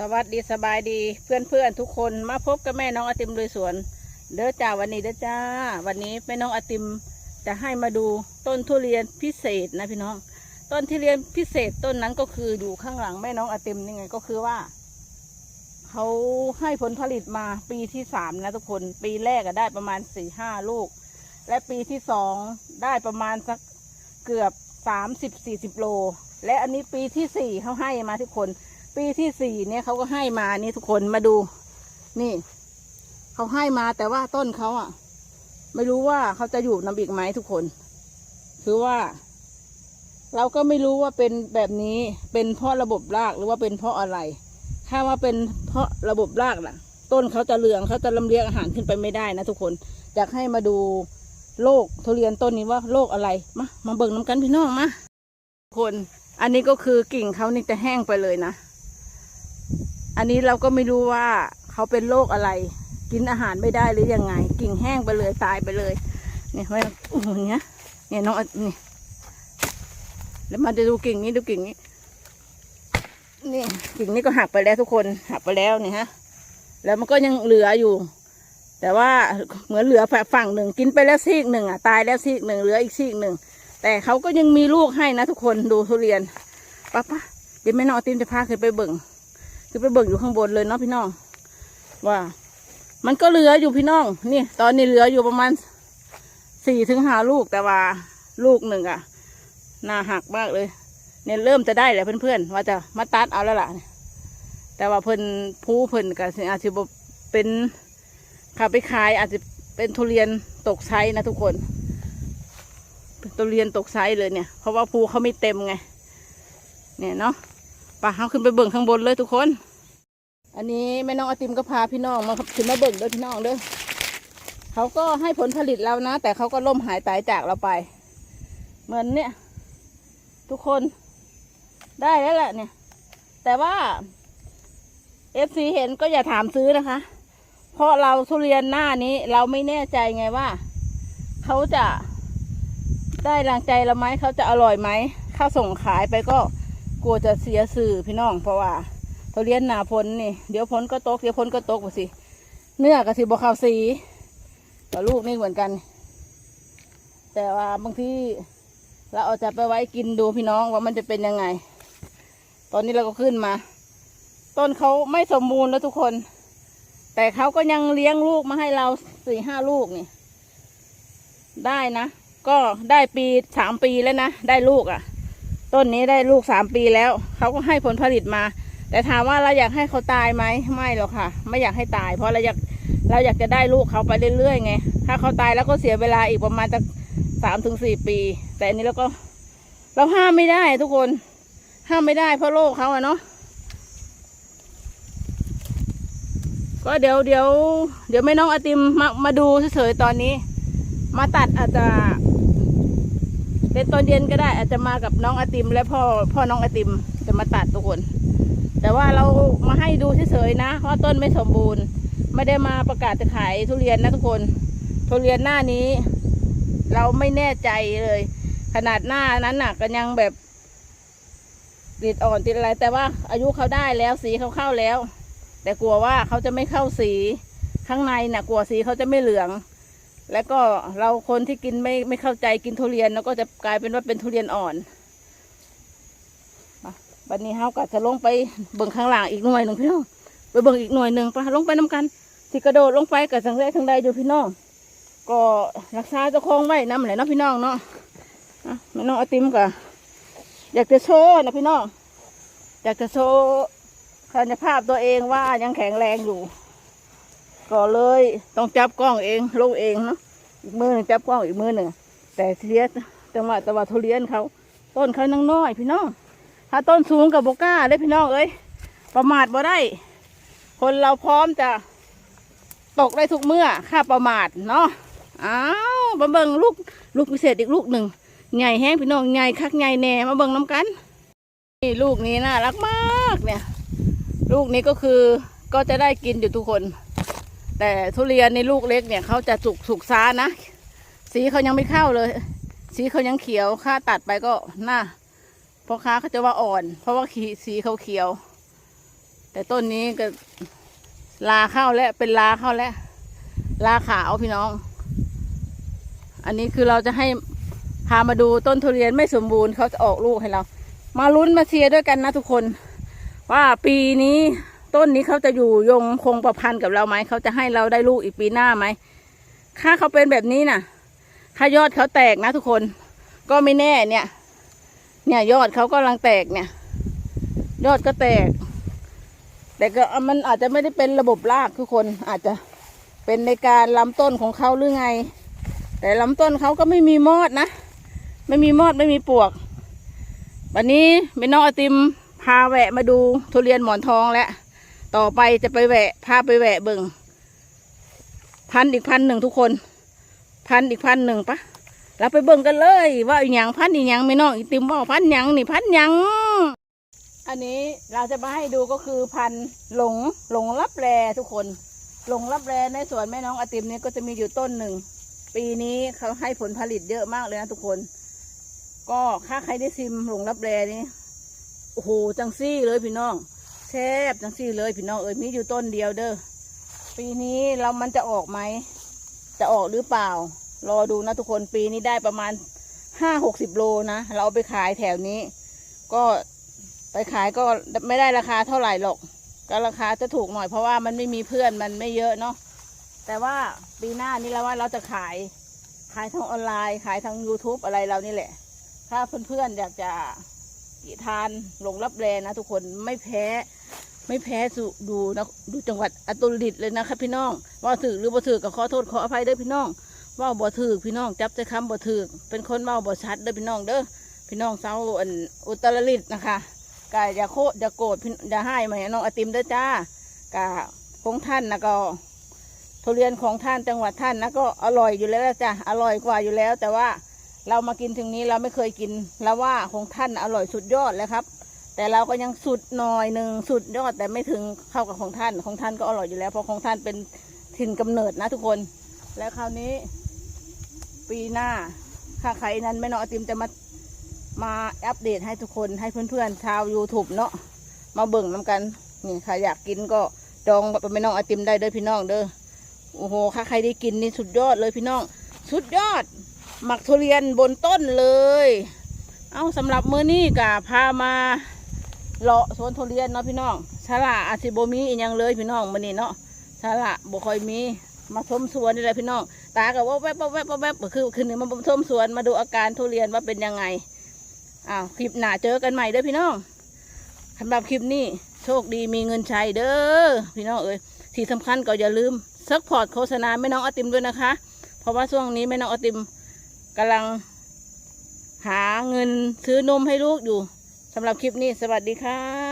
สวัสดีสบายดีเพื่อนเพื่อนทุกคนมาพบกับแม่น้องอติมลุยสวน เด้อจ้าวันนี้เด้อจ้า วันนี้แม่น้องอติมจะให้มาดูต้นทุเรียนพิเศษนะพี่น้อง ต้นทุเรียนพิเศษต้นนั้นก็คืออยู่ข้างหลังแม่น้องอติมนี่ไงก็คือว่าเขาให้ผลผลิตมาปีที่สามนะทุกคน ปีแรกก็ได้ประมาณสี่ห้าลูก และปีที่สองได้ประมาณสักเกือบสามสิบสี่สิบโล และอันนี้ปีที่สี่เขาให้มาทุกคน ปีที่สี่เนี่ยเขาก็ให้มานี่ทุกคนมาดู นี่เขาให้มาแต่ว่าต้นเขาอะ ไม่รู้ว่าเขาจะอยู่นำอีกไหมทุกคน คือว่า เราก็ไม่รู้ว่าเป็นแบบนี้เป็นเพราะระบบรากหรือว่าเป็นเพราะอะไร ถ้าว่าเป็นเพราะระบบรากน่ะ ต้นเขาจะเหลืองเขาจะลำเลียงอาหารขึ้นไปไม่ได้นะทุกคนอยากให้มาดูโรคทุเรียนต้นนี้ว่าโรคอะไรมามาเบิ่งน้ำกันพี่น้องมาทุกคน อันนี้ก็คือกิ่งเขานี่จะแห้งไปเลยนะ อันนี้เราก็ไม่รู้ว่าเขาเป็นโรคอะไร กินอาหารไม่ได้หรือยังไง กิ่งแห้งไปเลยตายไปเลย เนี่ยไว้โอ้โหเนี้ยเนี่ยน้องอัดนี่แล้วมาดูกิ่งนี้ดูกิ่งนี้ นี่กิ่งนี้ก็หักไปแล้วทุกคนหักไปแล้วนี่ฮะ แล้วมันก็ยังเหลืออยู่ แต่ว่าเหมือนเหลือฝั่งหนึ่งกินไปแล้วซีกหนึ่งอะตายแล้วซีกหนึ่งเหลืออีกซีกหนึ่งแต่เขาก็ยังมีลูกให้นะทุกคนดูทุเรียนป้าป้าเดี๋ยวแม่น้องติมจะพาขึ้นไปเบิ่ง คือไปเบิ่งอยู่ข้างบนเลยเนาะพี่น้อง ว่า มันก็เหลืออยู่พี่น้อง นี่ ตอนนี้เหลืออยู่ประมาณสี่ถึงห้าลูกแต่ว่าลูกหนึ่งอะหน้าหักมากเลย เนี่ยเริ่มจะได้แหละเพื่อนๆว่าจะมาตัดเอาแล้วล่ะ แต่ว่าเพิ่นผู้เพิ่นก็สิอาจจะบ่เป็นขับไปขายอาจจะเป็นทุเรียนตกไซนะทุกคนเป็นทุเรียนตกไซเลยเนี่ย เพราะว่าภูเขาไม่เต็มไง เนี่ยเนาะป่ะเขาขึ้นไปเบิ่งข้างบนเลยทุกคน อันนี้แม่น้องอติมก็พาพี่น้องมาขึ้นมาเบิ่งด้วยพี่น้องเด้อเขาก็ให้ผลผลิตเรานะ แต่เขาก็ล่มหายตายจากเราไป เหมือนเนี่ย ทุกคนได้แล้วแหละเนี่ย แต่ว่าเอฟซีเห็นก็อย่าถามซื้อนะคะ เพราะเราทุเรียนหน้านี้เราไม่แน่ใจไงว่า เขาจะได้รังใจเราไหมเขาจะอร่อยไหมถ้าส่งขายไปก็กลัวจะเสียสื่อพี่น้องเพราะว่า เขาเรียนหนาพลนี่ เดี๋ยวพลก็ตก เดี๋ยวพลก็ตกไปสิ เนื้อกับสิบขาวสีกับลูกนี่เหมือนกัน แต่ว่าบางทีเราเอาจะไปไว้กินดูพี่น้องว่ามันจะเป็นยังไง ตอนนี้เราก็ขึ้นมา ต้นเขาไม่สมบูรณ์แล้วทุกคน แต่เขาก็ยังเลี้ยงลูกมาให้เราสี่ห้าลูกนี่ ได้นะ ก็ได้ปีสามปีแล้วนะ ได้ลูกอะ ต้นนี้ได้ลูกสามปีแล้ว เขาก็ให้ผลผลิตมา แต่ถามว่าเราอยากให้เขาตายไหมไม่หรอกค่ะ ไม่อยากให้ตาย เพราะเราอยากเราอยากจะได้ลูกเขาไปเรื่อยๆไงถ้าเขาตายแล้วก็เสียเวลาอีกประมาณจะสามถึงสี่ปี แต่อันนี้เราก็เราห้ามไม่ได้ทุกคนห้ามไม่ได้เพราะโรคเขาอะเนาะก็เดี๋ยวเดี๋ยวเดี๋ยวแม่น้องอติมมามาดูเฉยๆตอนนี้ มาตัดอาจจะเป็นตอนเย็นก็ได้ อาจจะมากับน้องอติมและพ่อพ่อน้องอติมจะมาตัดทุกคน แต่ว่าเรามาให้ดูเฉยๆนะเพราะต้นไม่สมบูรณ์ ไม่ได้มาประกาศจะขายทุเรียนนะทุกคน ทุเรียนหน้านี้ เราไม่แน่ใจเลย ขนาดหน้านั้นน่ะก็ยังแบบติดอ่อนติดอะไร แต่ว่าอายุเขาได้แล้วสีเขาเข้าแล้ว แต่กลัวว่าเขาจะไม่เข้าสีข้างในน่ะ กลัวสีเขาจะไม่เหลือง แล้วก็เราคนที่กินไม่ไม่เข้าใจกินทุเรียนแล้วก็จะกลายเป็นว่าเป็นทุเรียนอ่อน บัดนี้เฮาก็จะลงไปเบิ่งข้างล่างอีกหน่วยหนึ่งพี่น้องไปเบิ่งอีกหน่วยหนึ่งไปลงไปน้กันสิกระโดดลงไปกับสังแรกทางใดอยู่พี่น้องก็รักษาเจ้าของไว้น้ำไหลเนาะพี่น้องเนาะแม่น้องอติมก็อยากจะโชว์นะพี่น้องอยากจะโชว์คุณภาพตัวเองว่ายังแข็งแรงอยู่ ก็เลยต้องจับกล้องเองลงเองเนาะอีกมือหนึ่งจับกล้องอีกมือหนึ่งแต่เสียจังหวะต่ว่าทุเรียนเขาต้นเขานังน้อยพี่น้อง ถ้าต้นสูงกับโบก้าได้พี่น้องเอ้ยประมาทบ่ได้ คนเราพร้อมจะตกได้ทุกเมื่อค่าประมาทเนาะอ้าวมาเบิ่งลูกลูกพิเศษอีกลูกหนึ่งใหญ่แห้งพี่น้องใหญ่คักใหญ่แน่มาเบิ่งน้ำกันนี่ลูกนี้น่ารักมากเนี่ย ลูกนี้ก็คือก็จะได้กินอยู่ทุกคน แต่ทุเรียนในลูกเล็กเนี่ยเขาจะสุกสุกซ้านะ สีเขายังไม่เข้าเลย สีเขายังเขียวค่าตัดไปก็น่า พ่อค้าเขาจะว่าอ่อน เพราะว่าขีสีเขาเขียว แต่ต้นนี้ก็ลาเข้าแล้วเป็นลาเข้าแล้วลาขาวพี่น้อง อันนี้คือเราจะให้พามาดูต้นทุเรียนไม่สมบูรณ์เขาจะออกลูกให้เรา มาลุ้นมาเชียร์ด้วยกันนะทุกคน ว่าปีนี้ต้นนี้เขาจะอยู่ยงคงประพันธ์กับเราไหมเขาจะให้เราได้ลูกอีกปีหน้าไหมถ้าเขาเป็นแบบนี้น่ะถ้ายอดเขาแตกนะทุกคน ก็ไม่แน่เนี่ย เนี่ย ยอดเขากำลังแตกเนี่ย ยอดก็แตก แต่ก็มันอาจจะไม่ได้เป็นระบบรากทุกคนอาจจะเป็นในการลำต้นของเขาหรือไง แต่ลำต้นเขาก็ไม่มีมอดนะ ไม่มีมอดไม่มีปวก วันนี้เมน้องอติมพาแวะมาดูทุเรียนหมอนทองแล้วต่อไปจะไปแวะพาไปแวะเบิงพันอีกพันหนึ่งทุกคน พันอีกพันหนึ่งปะ เราไปเบิ่งกันเลย ว่าอีหยังพันอีหยังไม่น้องไอติมว่าพันหยังนี่พันหยังอันนี้เราจะมาให้ดูก็คือพันธ์หลงหลงรับแรทุกคน หลงรับแรในสวนแม่น้องอติมนี่ก็จะมีอยู่ต้นหนึ่ง ปีนี้เขาให้ผลผลิตเยอะมากเลยนะทุกคน ก็ถ้าใครได้ซิมหลงรับแรนี่โอ้โหจังซี่เลยพี่น้องแซ่บจังซี่เลยพี่น้องเอ้ยมีอยู่ต้นเดียวเด้อปีนี้เรามันจะออกไหม จะออกหรือเปล่า รอดูนะทุกคนปีนี้ได้ประมาณห้าหกสิบโลนะ เราเอาไปขายแถวนี้ ก็ไปขายก็ไม่ได้ราคาเท่าไหร่หรอก ก็ราคาจะถูกหน่อยเพราะว่ามันไม่มีเพื่อนมันไม่เยอะเนาะแต่ว่าปีหน้านี้เราว่าเราจะขายขายทางออนไลน์ ขายทาง YouTube อะไรเรานี่แหละ ถ้าเพื่อนๆอยากจะทานหลงรับแรนะทุกคนไม่แพ้ ไม่แพ้สุดูนะดูจังหวัดอตตรดิตถ์เลยนะครับพี่น้องว่าถือหรือบ่ถือก็ขอโทษขออภัยด้อพี่น้อง ว่าบ่ถือพี่น้องจับใจคำบ่ถือเป็นคนเมาบ่ชัดเด้อพี่น้องเด้อพี่น้องเศร้าอันอุตรดิตนะคะกาอย่าโคอย่าโกรธอย่าให้มาน้องอติมเด้อจ้ากาของท่านนะก็ทุเรียนของท่านจังหวัดท่านนะก็อร่อยอยู่แล้วจ้ะอร่อยกว่าอยู่แล้ว แต่ว่าเรามากินถึงนี้เราไม่เคยกินแล้วว่าของท่านอร่อยสุดยอดแล้วครับ แต่เราก็ยังสุดหน่อยหนึ่งสุดยอดแต่ไม่ถึงเข้ากับของท่านของท่านก็อร่อยอยู่แล้วเพราะของท่านเป็นถิ่นกำเนิดนะทุกคน แล้วคราวนี้ ปีหน้าถ้าใครนั้นไม่นอติมจะมามาอัปเดตให้ทุกคนให้เพื่อนๆชาว YouTube เนาะมาเบิ่งน้ำกันนี่ใครอยากกินก็จองไปไม่น้องไอติมได้เด้อพี่น้องเด้อโอ้โหถ้าใครได้กินนี่สุดยอดเลยพี่น้อง สุดยอด หมักทุเรียนบนต้นเลย เอาสำหรับมื้อนี้กะพามาเลาะสวนทุเรียนเนาะพี่น้องสาระอาซิโบมีอีกอย่างเลยพี่น้องมื้อนี้เนาะสาระบ่ค่อยมีมาชมสวนนี่แหละพี่น้อง ตากับว่าแวบว่าแวบว่าแวบคือคือนี่มาชมสวนมาดูอาการทุเรียนว่าเป็นยังไงอ้าวคลิปหน้าเจอกันใหม่เด้อพี่น้องสำหรับคลิปนี้โชคดีมีเงินใช้เด้อพี่น้องเอ้ยที่สำคัญก็อย่าลืมซักพอร์ตโฆษณาแม่น้องอติมด้วยนะคะ เพราะว่าช่วงนี้แม่น้องอติมกำลังหาเงินซื้อนมให้ลูกอยู่สำหรับคลิปนี้สวัสดีค่ะ